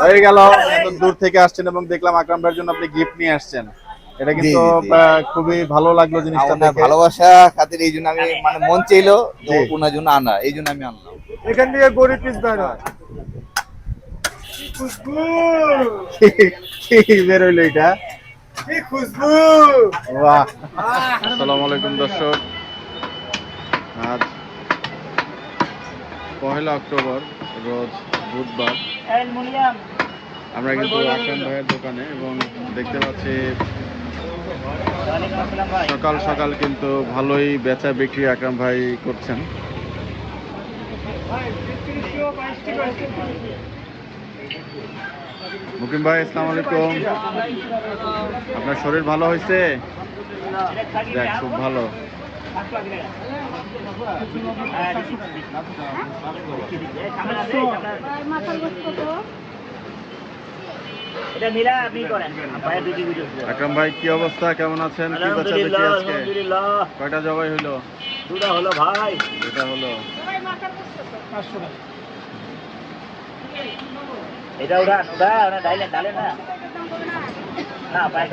হয়ে গেল। এত দূর থেকে আসছেন এবং দেখলাম আকরাম ভাইয়ের জন্য আপনি গিফট নিয়ে আসছেন। এটা কিন্তু খুবই ভালো লাগল জিনিসটা দেখে। ভালোবাসা খাতির এই জন্য আমি মানে মন চাইলো ওনার জন্য আনা এই জন্য আমি আনলাম। এখান থেকে গরিব পিস বের হয়। কি কি বের হইল এটা? কি খুশবু? বাহ। আসসালামু আলাইকুম দর্শক। আজ পহেলা অক্টোবর রোজ বুধবার। আমরা কিন্তু আকরাম ভাইয়ের দোকানে এবং দেখতে পাচ্ছি সকাল সকাল কিন্তু ভালোই বেচা বিক্রি আকরাম ভাই করছেন। মুকিম ভাই আসসালামু আলাইকুম। আপনার শরীর ভালো হয়েছে? দেখ খুব ভালো। এটা মিলা আপনি করেন ভাইয়ের দুটি ভিডিও আকরাম ভাই কি অবস্থা? কেমন আছেন? কি আজকে? কয়টা জবাই হইল দুটা হলো ভাই। এটা হলো। এটা উড়া ওরা ডাইলেন ডালেন না? না পায়েস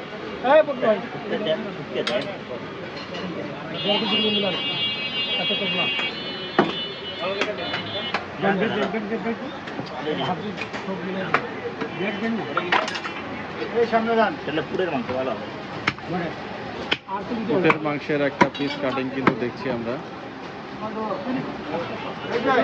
উটের মাংসের একটা পিস কাটিং কিন্তু দেখছি আমরা হ্যাঁ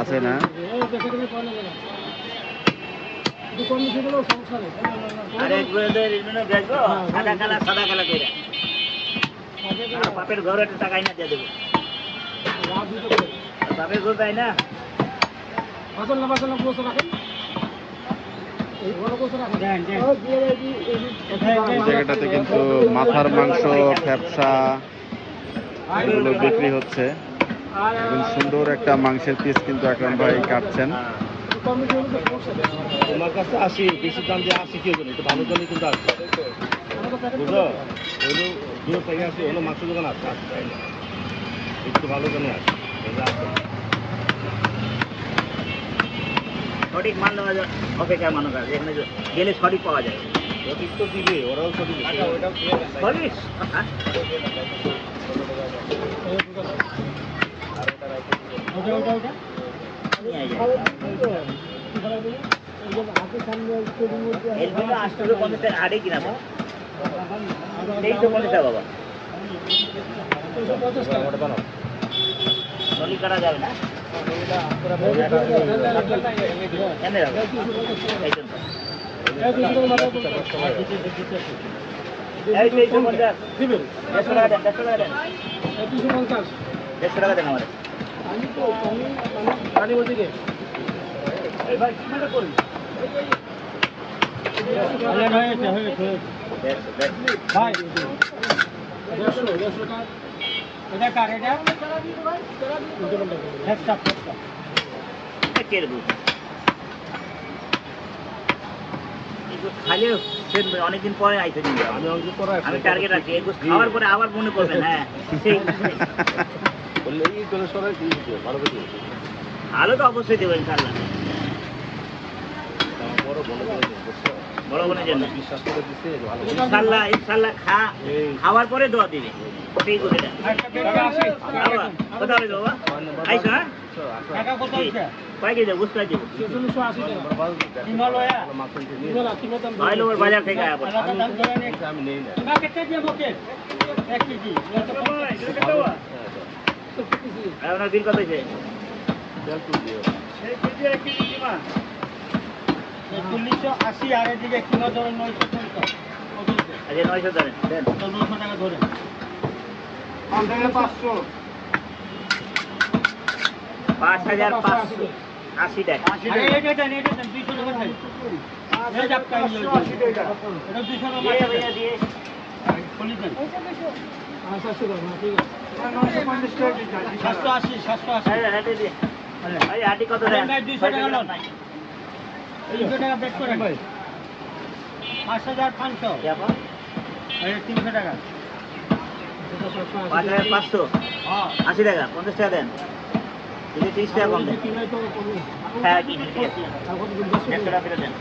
আছে না? বাপের ঘরে একটু টাকা দিয়ে দেবো। বাপের ঘর তাই জায়গাটাতে কিন্তু মাথার মাংস ফ্যাপসা এগুলো বিক্রি হচ্ছে। এবং সুন্দর একটা মাংসের পিস কিন্তু আকরাম ভাই কাটছেন। তোমার কাছে আসি বেশি দাম দিয়ে আসি কেউ জানি ভালো জন্য কিন্তু আসবে বুঝলো? হইল দূর থেকে আসি হলো মাংস দোকান আছে। আসে একটু ভালো জন্য আসে এই যে আসে। সঠিক মান নেওয়া যায় অপেক্ষা মনে করে যেখানে গেলে সঠিক পাওয়া যায়। সঠিক তো দিবে ওরাও সঠিক সঠিক? হ্যাঁ? হাটে কিনা তেইশশো পঞ্চাশ বাবা নলি কাটা যাবে না কেন যাবে এই তেইশশো পঞ্চাশ দেড়শো টাকা দেন দেড়শো মনে। এটা কে রে বউ? এগুলো খালি অনেকদিন পরে আইসে আমি করা টার্গেট রাখি এগুলো খাওয়ার পরে আবার মনে করবেন হ্যাঁ ভালো তো অবশ্যই ইনশাল্লাহ বড় বোনের জন্য ইনশাল্লাহ ইনশাল্লাহ খা খাওয়ার পরে দোয়া দিবে। বাবা? আইসো হ্যাঁ? বাজার থেকে আমি নেই না। আর আপনার বিল কত হয়েছে? চল্লিশশো আশি আর এদিকে কিলো ধরে নয়শো পঞ্চাশ আচ্ছা নয়শো ধরেন। নশো টাকা ধরে পাঁচশো পাঁচ হাজার পাঁচশো আশি টাকা। এটা দেন এটা দেন দুইশো টাকা দেন এই যাক কাই লইবো। এটা দুইশো। টাকা দিয়ে খুলি দেন সাতশো আশি সাতশো আশি হ্যাঁ, কত দুইশো টাকা লন। পাঁচ হাজার পাঁচশো। তিনশো টাকা। পাঁচ হাজার পাঁচশো? হ্যাঁ। আশি টাকা পঞ্চাশ টাকা দেন। তিরিশ টাকা কম দেন। হ্যাঁ ঠিক আছে একশো টাকা ফেরত দেন।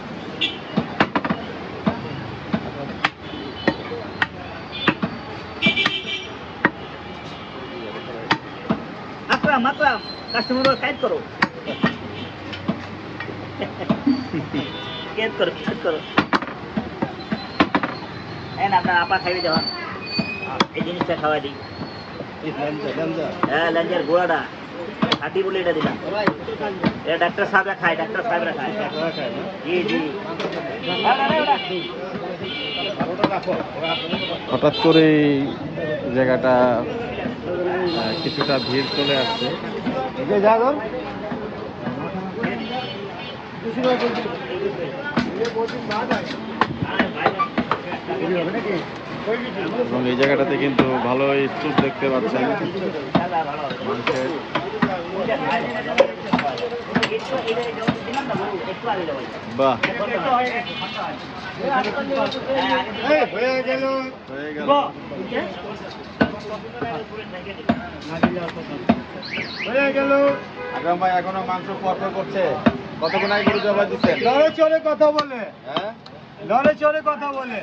আকরাম কাস্টমার কাইট করো। কেট করো কেট করো। এই না, আপনার আপা খাইবে যাওয়া এই জিনিসটা খাওয়াই দিই। হ্যাঁ লাঞ্চের গোড়াটা। হাঁটি বলে এটা দিলাম। এটা ডাক্তার সাহেবরা খায়, ডাক্তার সাহেবরা খায়। জি জি। হঠাৎ করে জায়গাটা কিছুটা ভিড় চলে আসছে। এবং এই জায়গাটাতে কিন্তু ভালোই স্তূপ দেখতে পাচ্ছেন। মানুষের বাহ হয়ে গেল। হয়ে গেল। আকরাম ভাই এখনও মাংস পরপর করছে। কতক্ষণ আগে গরু জবাই দিচ্ছেন? লড়ে চড়ে কথা বলে। হ্যাঁ? লড়ে চড়ে কথা বলে।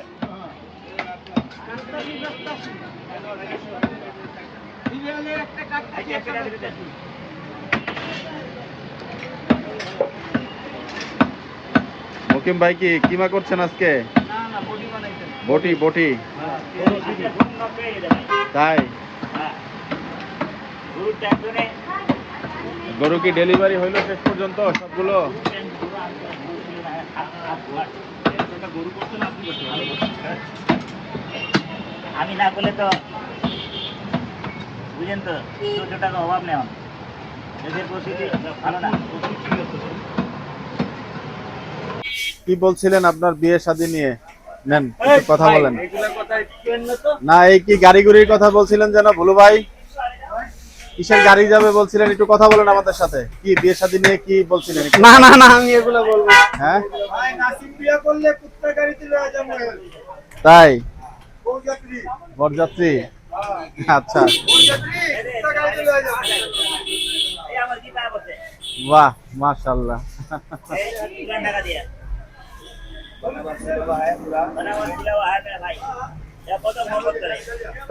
মুকিম ভাই কি কিমা করছেন আজকে? বটি বটি। তাই। গরু কি ডেলিভারি হইল শেষ পর্যন্ত সবগুলো? আমি না করলে তো বুঝেন তো চোদ্দ টাকা অভাব নেই। দেশের পরিস্থিতি ভালো না। কি বলছিলেন আপনার বিয়ে শাদী নিয়ে? নেন কথা বলেন। না এই কি গাড়ি গুড়ির কথা বলছিলেন যেন ভুলু ভাই? কিসের গাড়ি যাবে বলছিলেন একটু কথা বলেন আমাদের সাথে। কি বিয়ে শাদী নিয়ে কি বলছিলেন না না না আমি এগুলো বলব হ্যাঁ? ভাই নাসিম বিয়া করলে কুত্তা গাড়িতে লয়ে যাব। তাই? বরযাত্রী। আচ্ছা। পায় বসে বাহ মাশাল্লাহ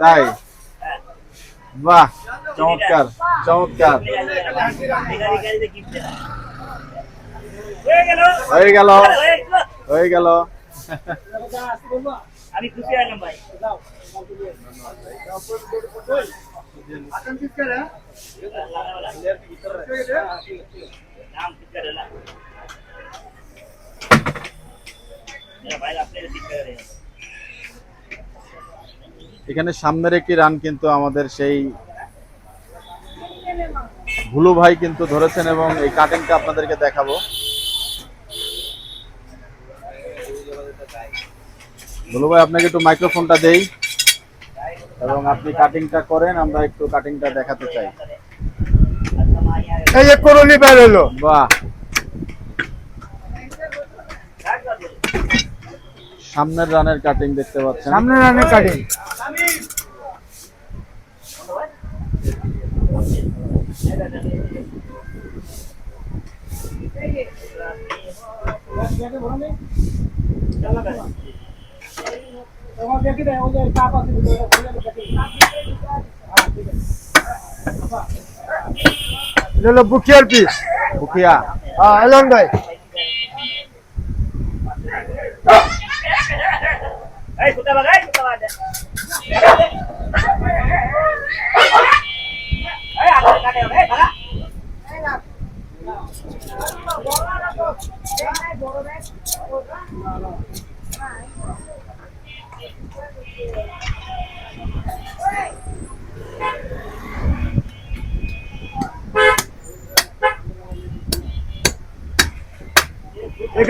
তাই? হ্যাঁ বাহ, চমৎকার চমৎকার। গাড়ি গাড়িতে কিনতে না হয়ে গেল হয়ে গেল। হয়ে গেল। হয়ে গেল আমি খুশি হলাম ভাই আকাম ঠিক করে নাম ঠিক করে না মেরা ভাই আপনি ঠিক করে দেন এখানে সামনের একটি রান কিন্তু আমাদের সেই ভুলু ভাই কিন্তু ধরেছেন এবং এই কাটিংটা আপনাদেরকে দেখাবো। ভুলু ভাই আপনাকে একটু মাইক্রোফোনটা দেই এবং আপনি কাটিংটা করেন আমরা একটু কাটিংটা দেখাতে চাই। এই করলি বের হলো। বাহ! সামনের রানের কাটিং দেখতে পাচ্ছেন। সামনে রানে কাটি ওখানে দেখি দেয় ওই যে কাপ আছে ওটা খুলে দেখি হ্যাঁ হলো বুকিয়ার পিস মুখিয়া হ্যাঁ এলন ভাই এই কুত্তা বাগা এই কুত্তা বাগা এই আগে কাটে এই বাগা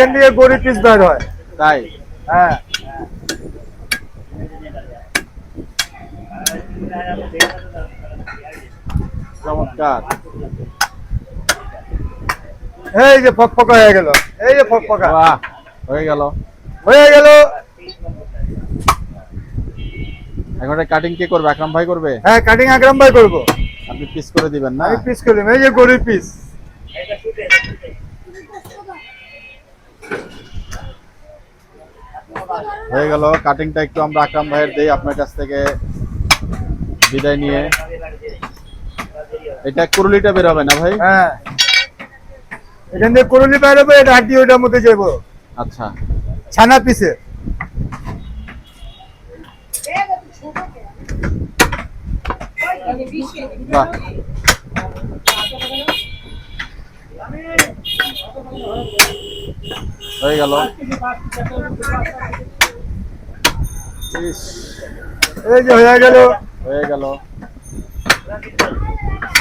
এখান থেকে গরিব পিস বের হয়। তাই? হ্যাঁ। চমৎকার। এই যে ফকফকা হয়ে গেল এই যে ফকফকা বাহ হয়ে গেল। হয়ে গেল। এখন কাটিং কে করবে? আকরাম ভাই করবে? হ্যাঁ কাটিং আকরাম ভাই করব। আপনি পিস করে দিবেন না? আমি পিস করে দেবো। এই যে গরিব পিস হয়ে গেল। কাটিংটা একটু আমরা আকরাম ভাইয়ের দেই আপনার কাছ থেকে বিদায় নিয়ে। এটা কুরুলিটা বের হবে না ভাই? হ্যাঁ। এখান থেকে করলি বেরোবে এটা হাড্ডি ওটার মধ্যে যাব আচ্ছা। ছানা পিসে। বাহ। হয়ে গেল। এই যে হয়ে গেল। হয়ে গেল।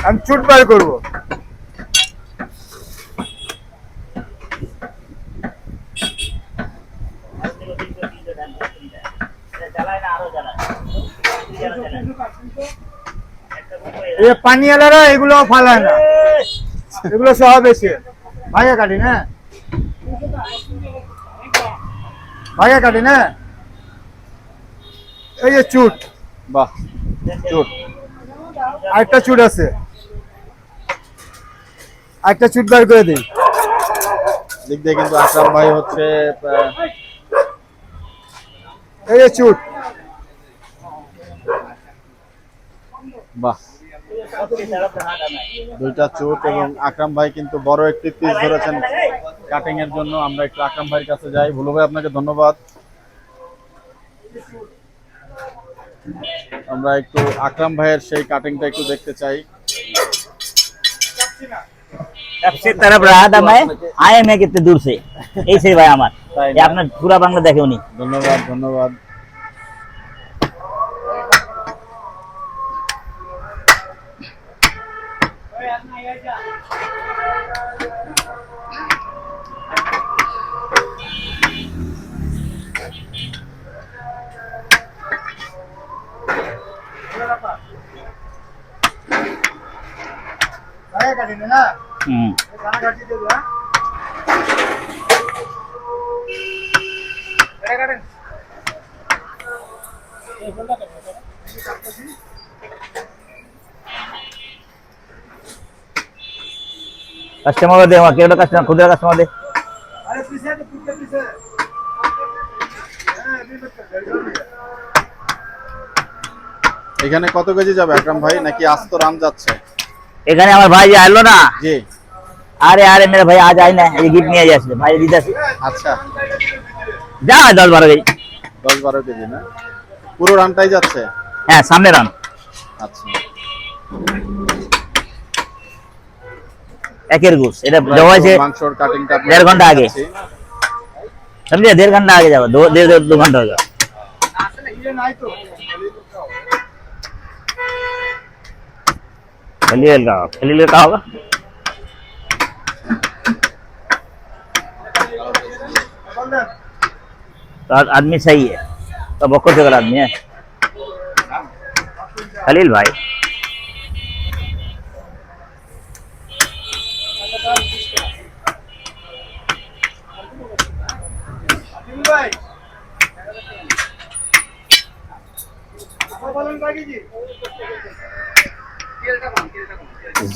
আমি চুট বার করব। যে পানিওয়ালারা এগুলো ফালায় না। এগুলো সব বেশি। ভাগে কাটি না? ভাগে কাটি না? এই যে চুট। বাহ চুট। আরেকটা চুট আছে। আরেকটা চুট বার করে দিই দিক দিয়ে কিন্তু আকরাম ভাই হচ্ছে এই যে চুট। বাহ। দুইটা চোট এবং আকরাম ভাই কিন্তু বড় একটি পিস ধরেছেন কাটিং এর জন্য। আমরা একটু আকরাম ভাইয়ের কাছে যাই। ভুলু ভাই আপনাকে ধন্যবাদ। আমরা একটু আকরাম ভাইয়ের সেই কাটিংটা একটু দেখতে চাই सबसे तरफ रहा था मैं आए मैं कितने दूर से ऐसे भाई हमार তাই ये না? आपने पूरा बांग्ला देखे उन्हीं ধন্যবাদ ধন্যবাদ ভাগে কাটি না কাস্টমার দে আমার কেটা কাস্টমার খুদরা কাস্টমার দে আরে পিছে তো পিছে পিছে এখানে কত কেজি যাবে? আকরাম ভাই নাকি আস্ত রাম যাচ্ছে? এখানে আমার ভাই যে আইলো না জি আরে আরে মেরে ভাই আজ আই না এই গিফট নিয়ে যাচ্ছে ভাই দিতে আসি আচ্ছা যা দশ বারো কেজি দশ বারো কেজি না পুরো রানটাই যাচ্ছে হ্যাঁ সামনে রান আচ্ছা একের গুছ এটা আমরা জমা একটু হয়েছে মাংসর কাটিংটা দেড় ঘন্টা আগে। समझे डेढ़ घंटा आगे जाओ दो डेढ़ दो घंटा होगा ये खलील का खलील का होगा तो आदमी सही है तो जगह आदमी है खलील भाई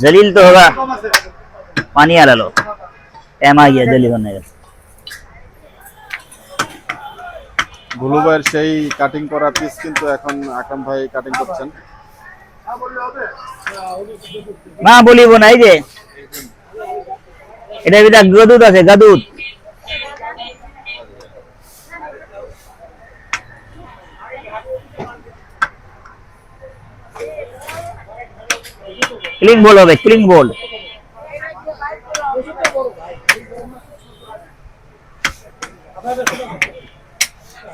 जलील तो होगा कम আছে पानी वाला लो टाइम आ गया जल्दी करने का ভুলু ভাইয়ের সেই কাটিং করা পিস কিন্তু এখন আকরাম ভাই কাটিং করছেন না বলিব না এই যে এটা ভিতরে গদুদ আছে গদুদ ক্লিন বোল হবে ক্লিন বোল।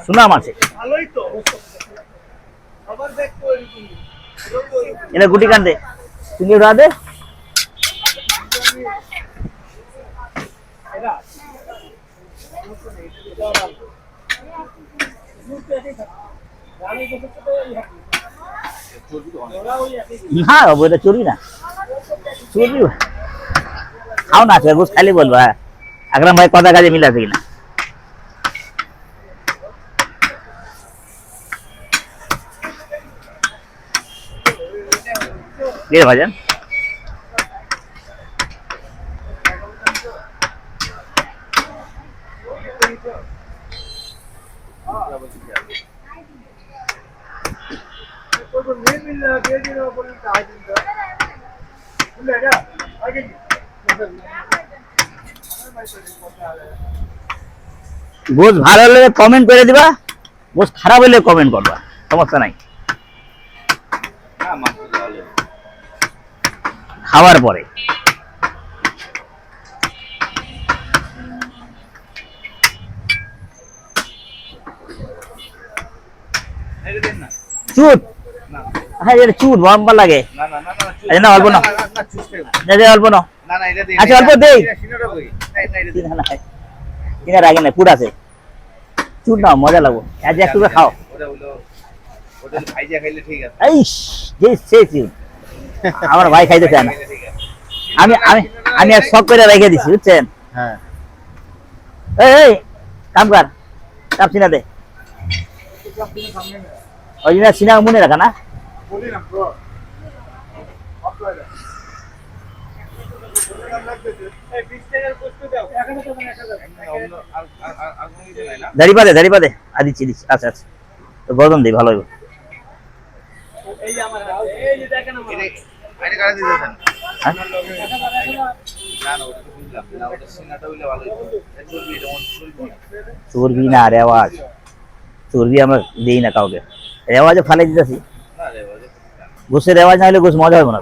সুনাম আছে। এটা গুটি কান্দে। তুমি উড়া দে। না এটা চুরি না। চুরি খাও না ঘুষ খালি বলব হ্যাঁ। আকরাম ভাই কথা কাজে মিল আছে কিনা ভাজান। গোস ভালো হলে কমেন্ট করে দিবা। গোস খারাপ হলে কমেন্ট করবা সমস্যা নাই। না খাওয়ার পরে। না চুট না হ্যাঁ এটা চুট লম্বা লাগে। না না না না না, অল্প না। না না। না, না, অল্প না না না আচ্ছা, অল্প দেই। না না কিনার আগে নাই পুট আছে। নাও মজা লাগবো। আজ একটু করে খাও। এই যে সে আমার ভাই খাইতে চায় না আমি আমি আমি আর শখ করে রেখে দিছি বুঝছেন? হ্যাঁ। এই এই কাম কর কাপ সিনা দে। ওই জন্য সিনা মনে রাখা না অন্য আর আর আর- আর কোনো কিছু নাই না দাড়ি পাদে দাড়ি পাদে আর দিচ্ছি দিচ্ছি। আচ্ছা আচ্ছা। তো গরম দিই ভালো হ্যাঁ? চর্বি না রেওয়াজ। চর্বি আমরা দিই না কাউকে। রেওয়াজে ফালাই দিতেছি। না রে ঘুষের রেওয়াজ না হলে ঘুষ মজা হবে না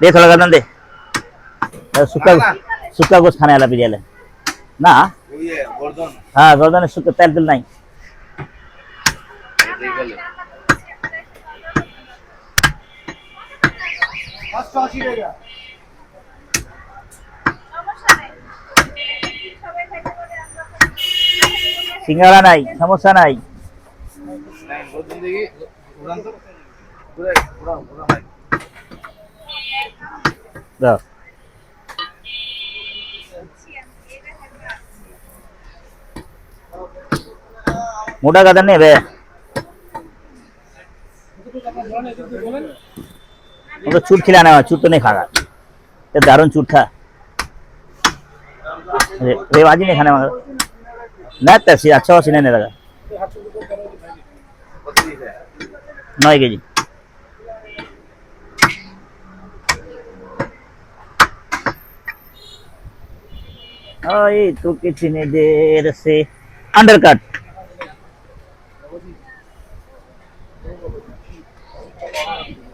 দে थोड़ा गर्दन दे सुक्का सुक्का गोश्त खाने वाला बिरयानी ना ওই যে গর্দন हाँ गर्दन सुक्का तेल तेल नहीं এটাই গেলে সিঙ্গারা নাই সমস্যা নাই নাই গর্দন দেখি উড়ান তো উড়ে উড়ান উড়ান ভাই দাও मोटा का नहीं बे वो तो चूट खिलाना है चूट तो नहीं खाना ये दारुण चूट था रे- रेवाजी नहीं खाने मगर ना तैसी अच्छा सीने नहीं लगा কত দিছে नौ के जी Ay, ke sini there si undercut.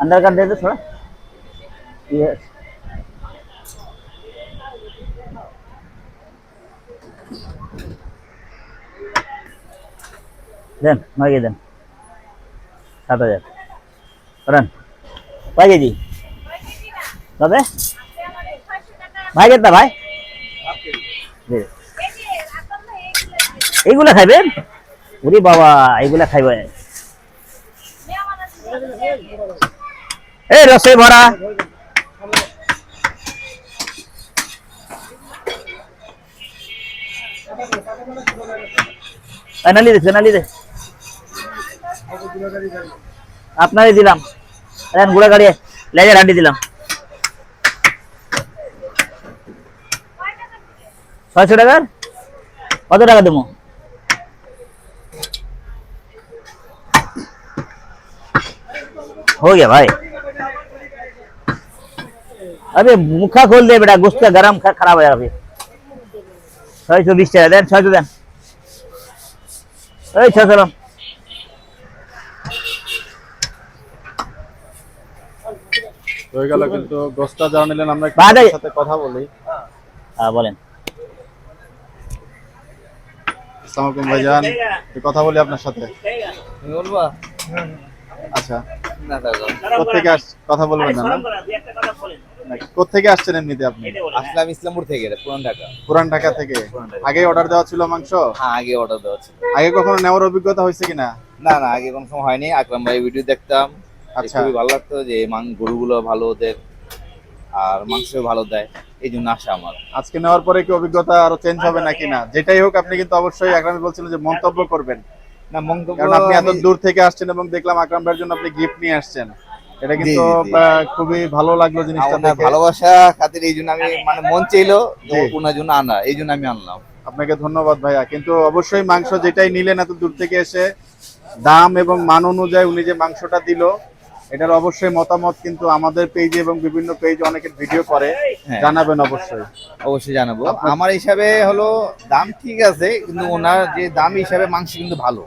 Undercut दे दो Yes. Then, मागे then. सात di रन. di जी. कबे? भाई कितना भाई? এইগুলা খাইবেন ওরে বাবা এইগুলা খাইবে। এই রসে ভরা এই নালি দে দিলাম। গুড়া গাড়ি, লেজার হাঁটি দিলাম। ছয়শো টাকার কত টাকা দেবো हो गया भाई अबे मुखा खोल दे बेटा गोश्त का गरम खा खराब हो जाएगा फिर ছয় সौ बीस টাকা দেন ছয়শো দেন এই ছয়শো রাম হয়ে গেল কিন্তু গোস্তা যা নিলেন আমরা একটু বাদে- আপনার সাথে কথা বলি হ্যাঁ বলেন আলাইকুম ভাইজান কথা বলি আপনার সাথে। বলবা? আচ্ছা। কোথেকে আস কথা বলবেন না কোথেকে আসছেন এমনিতে আপনি? আসলাম ইসলামপুর থেকে পুরান ঢাকা। পুরান ঢাকা থেকে? আগে অর্ডার দেওয়া ছিল মাংস? হ্যাঁ আগে অর্ডার দেওয়া ছিল। আগে কখনো নেওয়ার অভিজ্ঞতা হয়েছে কিনা? না না আগে কোনো সময় হয়নি। আকরাম ভাই ভিডিও দেখতাম। আচ্ছা। খুবই ভালো লাগতো যে মাং গরুগুলো ভালো ওদের আর মাংস ভালো দেয়। এই জন্য আসা আমার। আজকে নেওয়ার পরে কি অভিজ্ঞতা আরও চেঞ্জ হবে নাকি না? যেটাই হোক আপনি কিন্তু অবশ্যই আকরাম বলছিলেন যে মন্তব্য করবেন। না মন্তব্য কারণ আপনি এত দূর থেকে আসছেন এবং দেখলাম আকরাম ভাইয়ের জন্য আপনি গিফট নিয়ে আসছেন। এটা কিন্তু খুবই ভালো লাগল জিনিসটা দেখে। ভালোবাসা খাতির এই জন্য আমি মানে মন চাইলো ওনার জন্য আনা এই জন্য আমি আনলাম। আপনাকে ধন্যবাদ ভাইয়া। কিন্তু অবশ্যই মাংস যেটাই নিলেন এত দূর থেকে এসে দাম এবং মান অনুযায়ী উনি যে মাংসটা দিল এটার অবশ্যই মতামত কিন্তু আমাদের পেজে এবং বিভিন্ন পেজে অনেকের ভিডিও করে। হ্যাঁ। জানাবেন অবশ্যই। অবশ্যই জানাব। আমার হিসাবে হলো দাম ঠিক আছে কিন্তু ওনার যে দাম হিসাবে মাংস কিন্তু ভালো।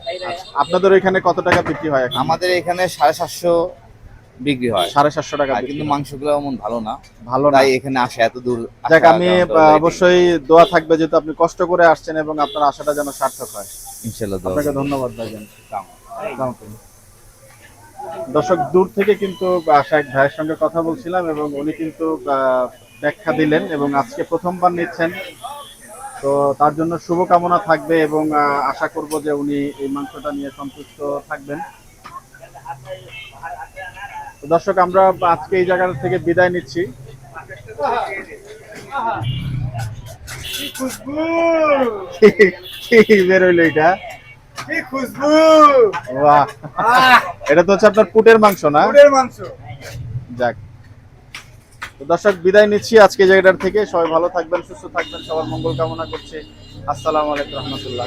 আপনাদের এখানে কত টাকা বিক্রি হয় আমাদের এখানে সাড়ে সাতশো বিক্রি হয়। সাড়ে সাতশো টাকা কিন্তু। মাংসগুলো এমন ভালো না। ভালো না। তাই এখানে আসে এত দূর যাক আসা আমি অবশ্যই দোয়া থাকবে যেহেতু আপনি কষ্ট করে আসছেন এবং আপনার আশাটা যেন সার্থক হয়। ইনশাল্লাহ আপনাকে। ধন্যবাদ ভাইজান। দর্শক দূর থেকে কিন্তু আশা এক ভাইয়ের সঙ্গে কথা বলছিলাম এবং উনি কিন্তু ব্যাখ্যা দিলেন এবং আজকে প্রথমবার নিচ্ছেন। তো তার জন্য শুভকামনা থাকবে এবং আশা করব যে উনি এই মাংসটা নিয়ে সন্তুষ্ট থাকবেন। দর্শক আমরা আজকে এই জায়গা থেকে বিদায় নিচ্ছি। বেরোইলো এটা? কি খুশবু? বাহ। এটা তো হচ্ছে আপনার পুটের মাংস না? পুটের মাংস। যাক। তো দর্শক বিদায় নিচ্ছি আজকে জায়গাটার থেকে। সবাই ভালো থাকবেন সুস্থ থাকবেন সবার মঙ্গল কামনা করছি। আসসালামু আলাইকুম রহমতুল্লাহ।